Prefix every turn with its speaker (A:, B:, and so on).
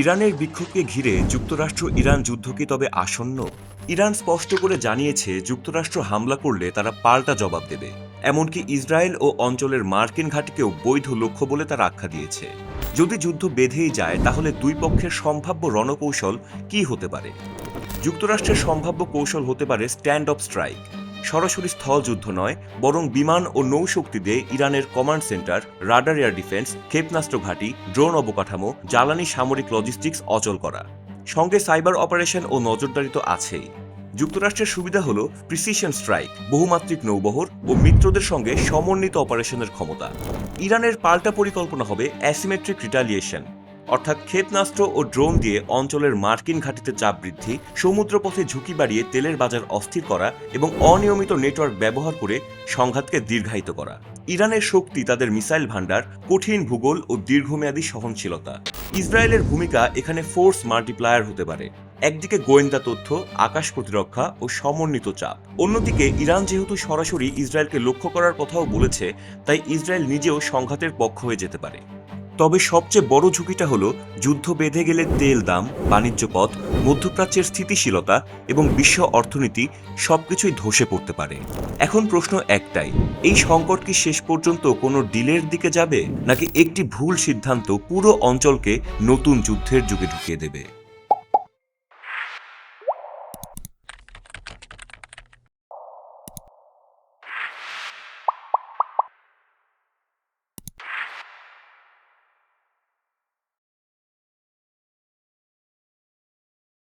A: ইরানের বিক্ষোভকে ঘিরে যুক্তরাষ্ট্র ইরান যুদ্ধ কি তবে আসন্ন। ইরান স্পষ্ট করে জানিয়েছে, যুক্তরাষ্ট্র হামলা করলে তারা পাল্টা জবাব দেবে। এমনকি ইসরায়েল ও অঞ্চলের মার্কিন ঘাঁটিকেও বৈধ লক্ষ্য বলে তারা আখ্যা দিয়েছে। যদি যুদ্ধ বেঁধেই যায়, তাহলে দুই পক্ষের সম্ভাব্য রণকৌশল কি হতে পারে? যুক্তরাষ্ট্রের সম্ভাব্য কৌশল হতে পারে স্ট্যান্ড অফ স্ট্রাইক সরাসরি স্থল যুদ্ধ নয়, বরং বিমান ও নৌশক্তি দিয়ে ইরানের command centre, radar air defence, ক্ষেপণাস্ত্র ঘাঁটি, ড্রোন অবকাঠামো, জ্বালানি সামরিক লজিস্টিক্স অচল করা। সঙ্গে সাইবার অপারেশন ও নজরদারি তো আছেই। যুক্তরাষ্ট্রের সুবিধা হল প্রিসিশন স্ট্রাইক, বহুমাত্রিক নৌবহর ও মিত্রদের সঙ্গে সমন্বিত অপারেশনের ক্ষমতা। ইরানের পাল্টা পরিকল্পনা হবে অ্যাসিমেট্রিক রিটালিয়েশন। অর্থাৎ ক্ষেপণাস্ত্র ও ড্রোন দিয়ে অঞ্চলের মার্কিন ঘাঁটিতে চাপ বৃদ্ধি, সমুদ্রপথে ঝুঁকি বাড়িয়ে তেলের বাজার অস্থির করা এবং অনিয়মিত নেটওয়ার্ক ব্যবহার করে সংঘাতকে দীর্ঘায়িত করা। ইরানের শক্তি, তাদের মিসাইল ভাণ্ডার, কঠিন ভূগোল ও দীর্ঘমেয়াদী সহনশীলতা। ইসরায়েলের ভূমিকা এখানে ফোর্স মাল্টিপ্লায়ার হতে পারে। একদিকে গোয়েন্দা তথ্য, আকাশ প্রতিরক্ষা ও সমন্বিত চাপ। অন্যদিকে ইরান যেহেতু সরাসরি ইসরায়েলকে লক্ষ্য করার কথাও বলেছে, তাই ইসরায়েল নিজেও সংঘাতের পক্ষ হয়ে যেতে পারে। তবে সবচেয়ে বড় ঝুঁকিটা হলো যুদ্ধ বেঁধে গেলে তেল দাম, বাণিজ্য পথ, মধ্যপ্রাচ্যের স্থিতিশীলতা এবং বিশ্ব অর্থনীতি সবকিছুই ধসে পড়তে পারে। এখন প্রশ্ন একটাই, এই সংকট কি শেষ পর্যন্ত কোনো ডিলের দিকে যাবে? নাকি একটি ভুল সিদ্ধান্ত পুরো অঞ্চলকে নতুন যুদ্ধের যুগে ঢুকিয়ে দেবে?